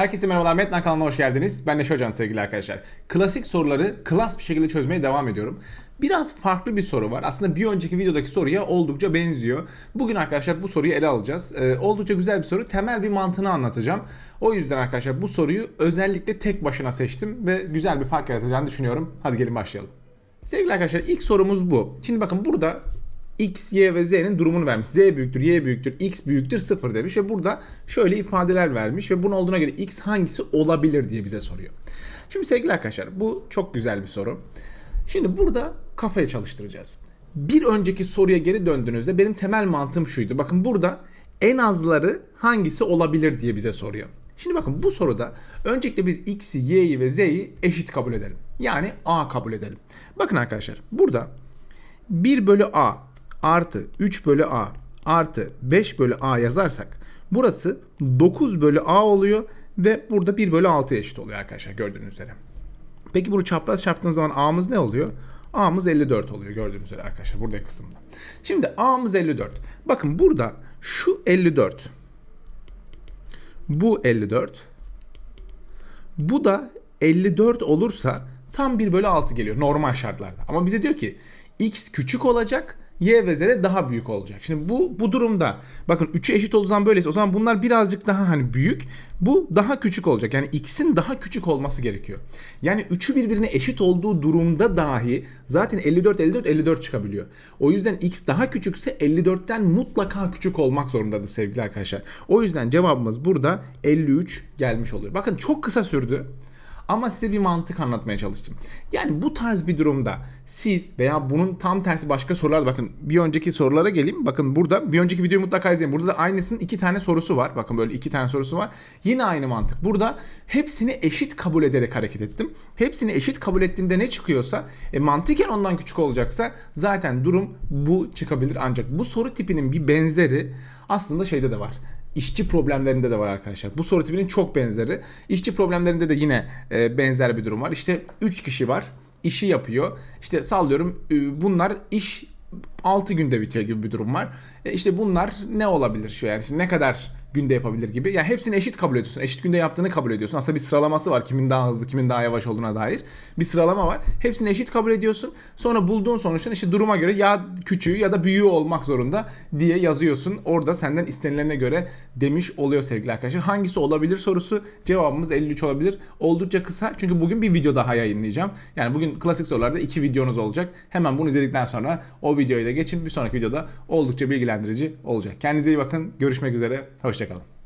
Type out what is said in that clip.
Herkese merhabalar, Metnan kanalına hoş geldiniz. Ben Neşe Hocan sevgili arkadaşlar. Klasik soruları klas bir şekilde çözmeye devam ediyorum. Biraz farklı bir soru var. Aslında bir önceki videodaki soruya oldukça benziyor. Bugün arkadaşlar bu soruyu ele alacağız. Ee, oldukça güzel bir soru. Temel bir mantığını anlatacağım. O yüzden arkadaşlar bu soruyu özellikle tek başına seçtim ve güzel bir fark yaratacağını düşünüyorum. Hadi gelin başlayalım. Sevgili arkadaşlar ilk sorumuz bu. Şimdi bakın burada x, y ve z'nin durumunu vermiş. z büyüktür, y büyüktür, x büyüktür 0 demiş ve burada şöyle ifadeler vermiş ve bunun olduğuna göre x hangisi olabilir diye bize soruyor. Şimdi sevgili arkadaşlar bu çok güzel bir soru. Şimdi burada kafaya çalıştıracağız. Bir önceki soruya geri döndüğünüzde benim temel mantığım şuydu. Bakın burada en azları hangisi olabilir diye bize soruyor. Şimdi bakın bu soruda öncelikle biz x'i, y'yi ve z'yi eşit kabul edelim. Yani a kabul edelim. Bakın arkadaşlar burada 1 bölü a artı 3 bölü a artı 5 bölü a yazarsak burası 9 bölü a oluyor ve burada 1 bölü 6 eşit oluyor arkadaşlar gördüğünüz üzere. Peki bunu çapraz çarptığınız zaman a'mız ne oluyor? A'mız 54 oluyor gördüğünüz üzere arkadaşlar burada kısımda. Şimdi A'mız 54. Bakın burada şu 54. Bu 54. Bu da 54 olursa tam 1 bölü 6 geliyor normal şartlarda. Ama bize diyor ki x küçük olacak y ve z daha büyük olacak. Şimdi bu bu durumda bakın 3'ü eşit olduğu zaman böyleyse o zaman bunlar birazcık daha hani büyük. Bu daha küçük olacak. Yani x'in daha küçük olması gerekiyor. Yani 3'ü birbirine eşit olduğu durumda dahi zaten 54 54 54 çıkabiliyor. O yüzden x daha küçükse 54'ten mutlaka küçük olmak zorundadır sevgili arkadaşlar. O yüzden cevabımız burada 53 gelmiş oluyor. Bakın çok kısa sürdü. Ama size bir mantık anlatmaya çalıştım. Yani bu tarz bir durumda siz veya bunun tam tersi başka sorular bakın bir önceki sorulara geleyim. Bakın burada bir önceki videoyu mutlaka izleyin. Burada da aynısının iki tane sorusu var. Bakın böyle iki tane sorusu var. Yine aynı mantık. Burada hepsini eşit kabul ederek hareket ettim. Hepsini eşit kabul ettiğimde ne çıkıyorsa e, mantıken ondan küçük olacaksa zaten durum bu çıkabilir. Ancak bu soru tipinin bir benzeri aslında şeyde de var işçi problemlerinde de var arkadaşlar. Bu soru tipinin çok benzeri. İşçi problemlerinde de yine e, benzer bir durum var. İşte 3 kişi var. işi yapıyor. İşte sallıyorum e, bunlar iş 6 günde bitiyor gibi bir durum var. E işte bunlar ne olabilir şu yani Şimdi ne kadar günde yapabilir gibi. Yani hepsini eşit kabul ediyorsun. Eşit günde yaptığını kabul ediyorsun. Aslında bir sıralaması var kimin daha hızlı, kimin daha yavaş olduğuna dair. Bir sıralama var. Hepsini eşit kabul ediyorsun. Sonra bulduğun sonuçtan işte duruma göre ya küçüğü ya da büyüğü olmak zorunda diye yazıyorsun. Orada senden istenilene göre demiş oluyor sevgili arkadaşlar. Hangisi olabilir sorusu cevabımız 53 olabilir. Oldukça kısa çünkü bugün bir video daha yayınlayacağım. Yani bugün klasik sorularda iki videonuz olacak. Hemen bunu izledikten sonra o videoyu da geçin. Bir sonraki videoda oldukça bilgilendirici olacak. Kendinize iyi bakın. Görüşmek üzere. Hoşçakalın.